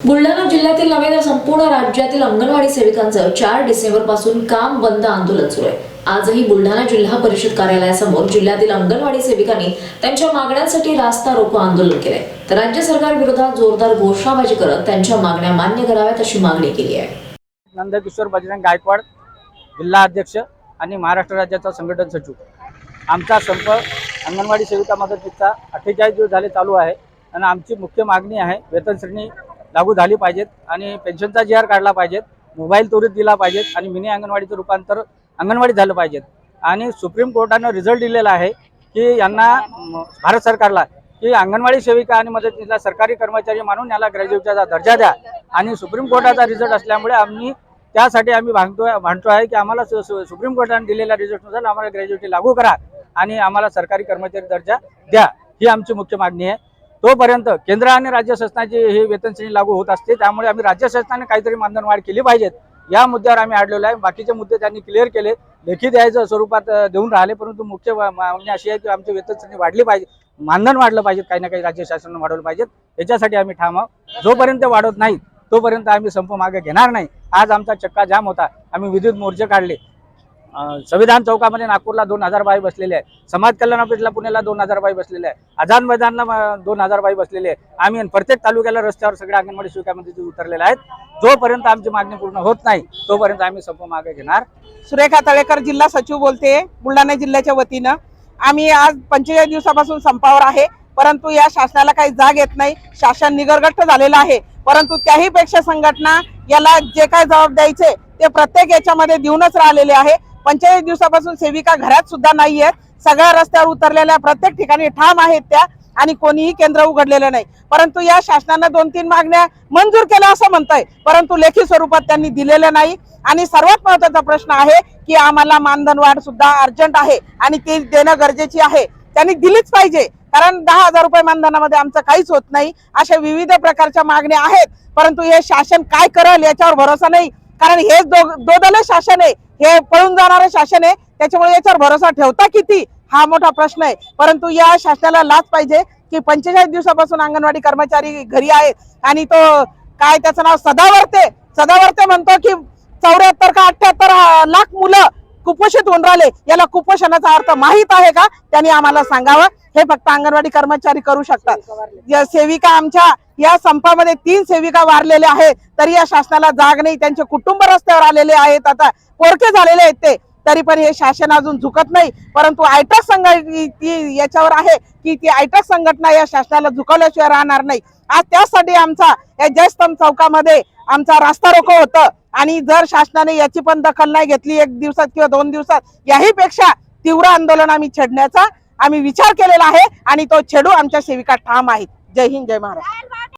बुलढाणा जिल्ह्यातील नव्हे तर संपूर्ण राज्यातील अंगणवाडी सेविकांचं चार डिसेंबरपासून काम बंद आंदोलन सुरू आहे. आजही बुलढाणा जिल्हा परिषद कार्यालयासमोर जिल्ह्यातील अंगणवाडी सेविकांनी त्यांच्या मागण्यांसाठी रास्ता रोको आंदोलन केलंय. तर राज्य सरकार विरोधात जोरदार घोषणाबाजी करत त्यांच्या मागण्या मान्य कराव्यात अशी मागणी केली आहे. नंदकिशोर बजरंग गायकवाड जिल्हा अध्यक्ष आणि महाराष्ट्र राज्याचा संघटन सचिव. आमचा संप अंगणवाडी सेविका मदतीचा अठ्ठेचाळीस दिवस झाले चालू आहे आणि आमची मुख्य मागणी आहे वेतन श्रेणी लागू झाली पाहिजेत आणि पेन्शनचा जी आर काढला पाहिजेत मोबाईल त्वरित दिला पाहिजेत आणि मिनी अंगणवाडीचं रूपांतर अंगणवाडी झालं पाहिजेत. आणि सुप्रीम कोर्टानं रिझल्ट दिलेला आहे की यांना भारत सरकारला की अंगणवाडी सेविका आणि मदतीला सरकारी कर्मचारी मानून याला ग्रॅज्युएटचा दर्जा द्या. आणि सुप्रीम कोर्टाचा रिझल्ट असल्यामुळे आम्ही त्यासाठी आम्ही भांडतो भांडतो आहे की आम्हाला सु- सु- सुप्रीम कोर्टाने दिलेल्या रिझल्टनुसार आम्हाला ग्रॅज्युएटी लागू करा आणि आम्हाला सरकारी कर्मचारी दर्जा द्या. ही आमची मुख्य मागणी आहे. तोपर्यंत केंद्र आणि राज्य शासनाची ही वेतन श्रेणी लागू होत असते. त्यामुळे आम्ही राज्य शासनाने काहीतरी मानधनवाढ केली पाहिजेत. या मुद्द्यावर आम्ही अडलेलो आहे. बाकीचे मुद्दे त्यांनी क्लिअर केले. लेखी द्यायचं स्वरूपात देऊन राहिले परंतु मुख्य मा- मागणी अशी आहे की आमची वेतनश्रेणी वाढली पाहिजे मानधन वाढलं पाहिजे काही ना काही राज्य शासनानं वाढवलं पाहिजेत. याच्यासाठी आम्ही ठाम आहोत. जोपर्यंत वाढवत नाही तोपर्यंत आम्ही संप मागे घेणार नाही. आज आमचा चक्का जाम होता. आम्ही विद्युत मोर्चे काढले. संविधान चौकामध्ये नागपूरला दोन हजार बाई बसलेले आहे समाज कल्याण ऑफिसला पुण्याला दोन हजार बाई बसलेले आहे आझाद मैदानला दोन हजार बाई बसलेले आहे आम्ही प्रत्येक तालुक्याला रस्त्यावर सगळ्या अंगणवाडी सेविकामध्ये उतरलेले आहेत. जोपर्यंत आमची मागणी पूर्ण होत नाही तोपर्यंत आम्ही संप मागे घेणार. सुरेखा तळेकर जिल्हा सचिव बोलते. बुलढाणा जिल्ह्याच्या वतीनं. आम्ही आज पंचेचाळीस दिवसापासून संपावर आहे. परंतु या शासनाला काही जाग येत नाही. शासन निगरगट्ट झालेलं आहे. परंतु त्याही पेक्षा संघटना याला जे काय जबाब द्यायचे ते प्रत्येक याच्यामध्ये देऊनच राहिलेले आहे. पंचेचाळीस दिवसापासून सेविका घरात सुद्धा नाही आहेत सगळ्या रस्त्यावर उतरलेल्या प्रत्येक ठिकाणी ठाम आहेत त्या आणि कोणीही केंद्र उघडलेलं नाही. परंतु या शासनानं दोन तीन मागण्या मंजूर केल्या असं म्हणताय. परंतु लेखी स्वरूपात त्यांनी दिलेलं नाही. आणि सर्वात महत्त्वाचा प्रश्न आहे की आम्हाला मानधन वाढ सुद्धा अर्जंट आहे आणि ती देणं गरजेची आहे. त्यांनी दिलीच पाहिजे. कारण दहा हजार रुपये मानधनामध्ये आमचं काहीच होत नाही. अशा विविध प्रकारच्या मागण्या आहेत. परंतु हे शासन काय करेल याच्यावर भरोसा नाही. कारण हेच दो दोदले शासन आहे. हे पळून जाणारं शासन आहे. त्याच्यामुळे याच्यावर भरोसा ठेवता किती? हा मोठा प्रश्न आहे. परंतु या शासनाला लाच पाहिजे की पंचेचाळीस दिवसापासून अंगणवाडी कर्मचारी घरी आहेत आणि तो काय त्याचं नाव? सदावर्ते. सदावर्ते म्हणतो की चौऱ्याहत्तर का अठ्याहत्तर लाख मुलं कुपोषित होऊन राहिले. याला कुपोषणाचा अर्थ माहीत आहे का? त्यांनी आम्हाला सांगावं. हे फक्त अंगणवाडी कर्मचारी करू शकतात. या सेविका आमच्या या संपामध्ये तीन सेविका वारलेल्या आहेत. तरी या शासनाला जाग नाही. त्यांचे कुटुंब रस्त्यावर आलेले आहेत. आता पोरके झालेले आहेत ते. तरी पण हे शासन अजून झुकत नाही. परंतु आयटक संघ याच्यावर आहे की ती आयटक संघटना या शासनाला झुकवल्याशिवाय राहणार नाही. आज त्यासाठी आमचा या जयस्तंभ चौकामध्ये आमचा रास्ता रोको होतं. आणि जर शासनाने याची पण दखल नाही घेतली एक दिवसात किंवा दोन दिवसात याही पेक्षा तीव्र आंदोलन आम्ही छेडण्याचा आम्ही विचार केलेला आहे आणि तो छेडू आमच्या सेविका ठाम आहेत. जय हिंद जय महाराष्ट्र.